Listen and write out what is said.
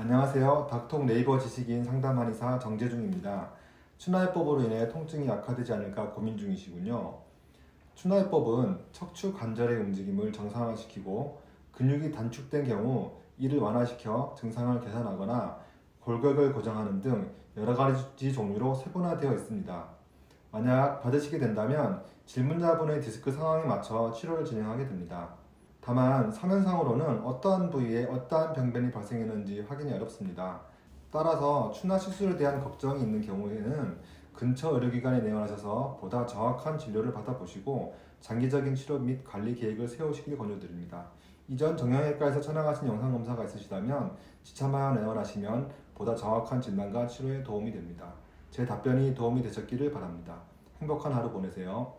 안녕하세요. 닥통 네이버 지식인 상담 한의사 정재중입니다. 추나해법으로 인해 통증이 악화되지 않을까 고민 중이시군요. 추나해법은 척추 관절의 움직임을 정상화시키고 근육이 단축된 경우 이를 완화시켜 증상을 개선하거나 골격을 고정하는 등 여러 가지 종류로 세분화되어 있습니다. 만약 받으시게 된다면 질문자분의 디스크 상황에 맞춰 치료를 진행하게 됩니다. 다만 서면상으로는 어떠한 부위에 어떠한 병변이 발생했는지 확인이 어렵습니다. 따라서 추나 시술에 대한 걱정이 있는 경우에는 근처 의료기관에 내원하셔서 보다 정확한 진료를 받아보시고 장기적인 치료 및 관리 계획을 세우시길 권유드립니다. 이전 정형외과에서 촬영하신 영상 검사가 있으시다면 지참하여 내원하시면 보다 정확한 진단과 치료에 도움이 됩니다. 제 답변이 도움이 되셨기를 바랍니다. 행복한 하루 보내세요.